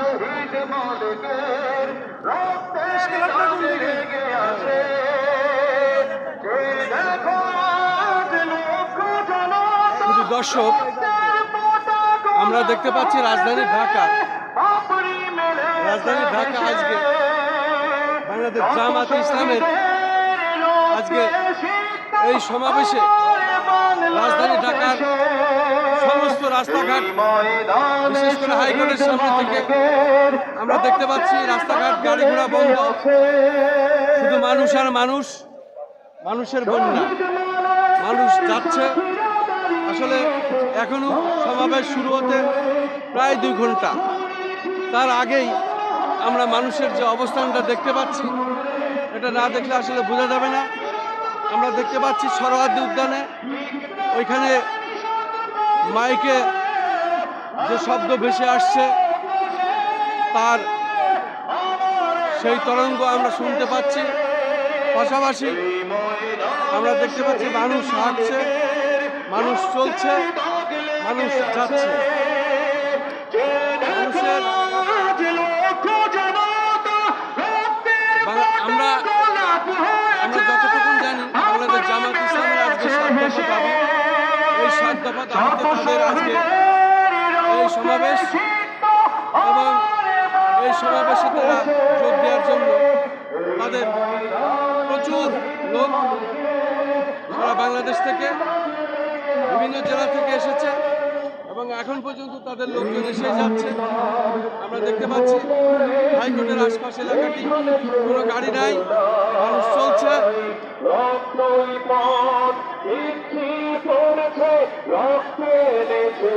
শহীদ মালিকের রক্তের লেগে আছে দর্শক আমরা দেখতে পাচ্ছি রাজধানী ঢাকা। রাজধানী ঢাকা আজকে বাংলাদেশ জামাত ইসলামের আজকে এই সমাবেশে রাজধানী ঢাকার সমস্ত রাস্তাঘাট বিশেষ করে হাইকোর্টের সামনে থেকে আমরা দেখতে পাচ্ছি রাস্তাঘাট গাড়ি ঘোড়া বন্ধ। শুধু মানুষ আর মানুষ মানুষের বন্যা। মানুষ যাচ্ছে। আসলে এখনও সমাবেশ শুরু হতে প্রায় দুই ঘণ্টা। তার আগেই আমরা মানুষের যে অবস্থানটা দেখতে পাচ্ছি এটা না দেখলে আসলে বোঝা যাবে না। আমরা দেখতে পাচ্ছি সরোয়ার্দী উদ্যানে ওইখানে মাইকে যে শব্দ ভেসে আসছে, তার সেই তরঙ্গ আমরা শুনতে পাচ্ছি। পাশাপাশি আমরা দেখতে পাচ্ছি মানুষ হাঁটছে, মানুষ চলছে, মানুষ যাচ্ছে। এই সমাবেশ এবং এই সমাবেশে তারা যোগ দেওয়ার জন্য তাদের প্রচুর লোক সারা বাংলাদেশ থেকে বিভিন্ন জেলা থেকে এসেছে এবং এখন পর্যন্ত তাদের লোকজন এসে যাচ্ছে আমরা দেখতে পাচ্ছি হাইকোর্টের আশপাশ এলাকাটি কোনো গাড়ি নাই মানুষ চলছে রক্ত এনেছে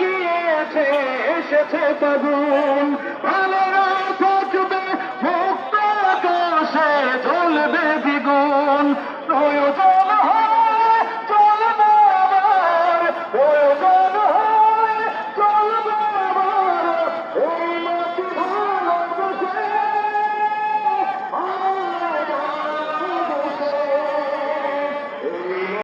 গিয়েছে এসেছে ভালোরা থাকবে মুক্ত আকাশে জ্বলবে দ্বিগুণ।